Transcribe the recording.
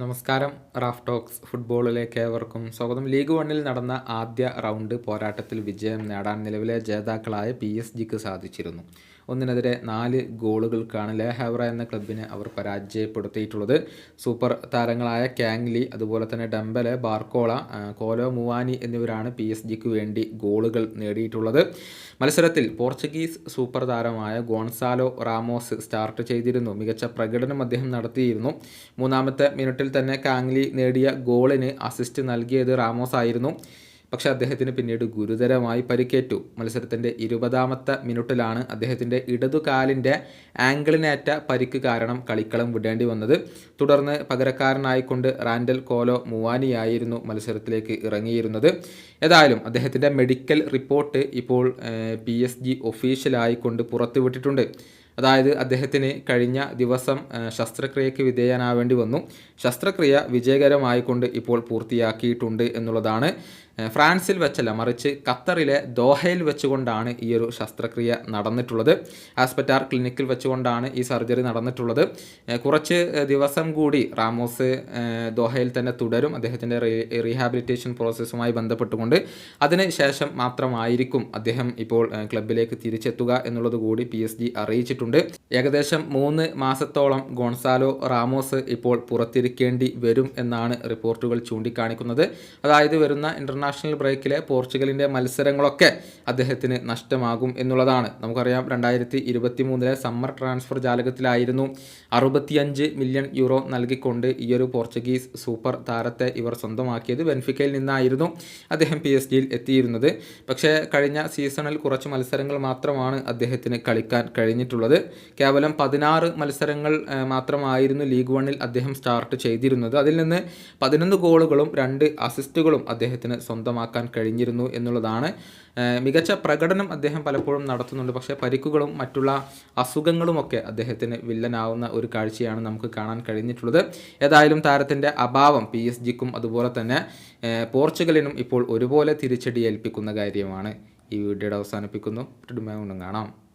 നമസ്കാരം. Raf talks ഫുട്ബോളിലേക്ക് ഏവർക്കും സ്വാഗതം. ലീഗ് വണ്ണിൽ നടന്ന ആദ്യ റൗണ്ട് പോരാട്ടത്തിൽ വിജയം നേടാൻ നിലവിലെ ജേതാക്കളായ പി എസ് ജിക്ക് സാധിച്ചിരുന്നു. ഒന്നിനെതിരെ നാല് ഗോളുകൾക്കാണ് ലേ ഹെവറ എന്ന ക്ലബിനെ അവർ പരാജയപ്പെടുത്തിയിട്ടുള്ളത്. സൂപ്പർ താരങ്ങളായ കാങ്ലി അതുപോലെ തന്നെ ഡംബലെ ബാർക്കോള കോലോ മുവാനി എന്നിവരാണ് പി എസ് ജിക്ക് വേണ്ടി ഗോളുകൾ നേടിയിട്ടുള്ളത്. മത്സരത്തിൽ പോർച്ചുഗീസ് സൂപ്പർ താരമായ ഗോൺസാലോ റാമോസ് സ്റ്റാർട്ട് ചെയ്തിരുന്നു. മികച്ച പ്രകടനം അദ്ദേഹം നടത്തിയിരുന്നു. മൂന്നാമത്തെ മിനിറ്റിൽ തന്നെ കാങ്ലി നേടിയ ഗോളിന് അസിസ്റ്റ് നൽകിയത് റാമോസ് ആയിരുന്നു. പക്ഷേ അദ്ദേഹത്തിന് പിന്നീട് ഗുരുതരമായി പരിക്കേറ്റു. മത്സരത്തിന്റെ ഇരുപതാമത്തെ മിനിറ്റിലാണ് അദ്ദേഹത്തിന്റെ ഇടതുകാലിന്റെ ആംഗിളിനേറ്റ പരിക്ക് കാരണം കളിക്കളം വിടേണ്ടി വന്നത്. തുടർന്ന് പകരക്കാരനായിക്കൊണ്ട് റാൻഡൽ കോലോ മുവാനിയായിരുന്നു മത്സരത്തിലേക്ക് ഇറങ്ങിയിരുന്നത്. ഏതായാലും അദ്ദേഹത്തിന്റെ മെഡിക്കൽ റിപ്പോർട്ട് ഇപ്പോൾ പി എസ് ജി ഒഫീഷ്യലായിക്കൊണ്ട് പുറത്തുവിട്ടിട്ടുണ്ട്. അതായത് അദ്ദേഹത്തിന് കഴിഞ്ഞ ദിവസം ശസ്ത്രക്രിയയ്ക്ക് വിധേയനാവേണ്ടി വന്നു. ശസ്ത്രക്രിയ വിജയകരമായിക്കൊണ്ട് ഇപ്പോൾ പൂർത്തിയാക്കിയിട്ടുണ്ട് എന്നുള്ളതാണ് ഫ്രാൻസിൽ വെച്ചല്ല മറിച്ച് ഖത്തറിലെ ദോഹയിൽ വെച്ചുകൊണ്ടാണ് ഈ ഒരു ശസ്ത്രക്രിയ നടന്നിട്ടുള്ളത്. ആസ്പെറ്റാർ ക്ലിനിക്കിൽ വെച്ചുകൊണ്ടാണ് ഈ സർജറി നടന്നിട്ടുള്ളത്. കുറച്ച് ദിവസം കൂടി റാമോസ് ദോഹയിൽ തന്നെ തുടരും. അദ്ദേഹത്തിന്റെ റീഹാബിലിറ്റേഷൻ പ്രോസസ്സുമായി ബന്ധപ്പെട്ടുകൊണ്ട് അതിന് ശേഷം മാത്രമായിരിക്കും അദ്ദേഹം ഇപ്പോൾ ക്ലബിലേക്ക് തിരിച്ചെത്തുക എന്നുള്ളത് കൂടി പി എസ് ജി അറിയിച്ചിട്ടുണ്ട്. ഏകദേശം മൂന്ന് മാസത്തോളം ഗോൺസാലോ റാമോസ് ഇപ്പോൾ പുറത്തിരിക്കേണ്ടി വരും എന്നാണ് റിപ്പോർട്ടുകൾ ചൂണ്ടിക്കാണിക്കുന്നത്. അതായത് വരുന്ന ഇന്റർനാഷണൽ ബ്രേക്കിലെ പോർച്ചുഗലിന്റെ മത്സരങ്ങളൊക്കെ അദ്ദേഹത്തിന് നഷ്ടമാകും എന്നുള്ളതാണ്. നമുക്കറിയാം രണ്ടായിരത്തി ഇരുപത്തി മൂന്നിലെ സമ്മർ ട്രാൻസ്ഫർ ജാലകത്തിലായിരുന്നു അറുപത്തിയഞ്ച് മില്യൺ യൂറോ നൽകിക്കൊണ്ട് ഈ ഒരു പോർച്ചുഗീസ് സൂപ്പർ താരത്തെ ഇവർ സ്വന്തമാക്കിയത് ബെൻഫിക്കയിൽ നിന്നായിരുന്നു അദ്ദേഹം പി എസ് ജിയിൽ എത്തിയിരുന്നത്. പക്ഷേ കഴിഞ്ഞ സീസണിൽ കുറച്ച് മത്സരങ്ങൾ മാത്രമാണ് അദ്ദേഹത്തിന് കളിക്കാൻ കഴിഞ്ഞിട്ടുള്ളത്. കേവലം പതിനാറ് മത്സരങ്ങൾ മാത്രമായിരുന്നു ലീഗ് വണ്ണിൽ അദ്ദേഹം സ്റ്റാർട്ട് ചെയ്തിരുന്നത്. അതിൽ നിന്ന് പതിനൊന്ന് ഗോളുകളും രണ്ട് അസിസ്റ്റുകളും അദ്ദേഹത്തിന് സ്വന്തമാക്കാൻ കഴിഞ്ഞിരുന്നു എന്നുള്ളതാണ്. മികച്ച പ്രകടനം അദ്ദേഹം പലപ്പോഴും നടത്തുന്നുണ്ട്. പക്ഷേ പരിക്കുകളും മറ്റുള്ള അസുഖങ്ങളുമൊക്കെ അദ്ദേഹത്തിന് വില്ലനാവുന്ന ഒരു കാഴ്ചയാണ് നമുക്ക് കാണാൻ കഴിഞ്ഞിട്ടുള്ളത്. ഏതായാലും താരത്തിന്റെ അഭാവം പി എസ് ജിക്കും അതുപോലെ തന്നെ പോർച്ചുഗലിനും ഇപ്പോൾ ഒരുപോലെ തിരിച്ചടി ഏൽപ്പിക്കുന്ന കാര്യമാണ്. ഈ വീഡിയോയുടെ അവസാനിപ്പിക്കുന്നു. കാണാം.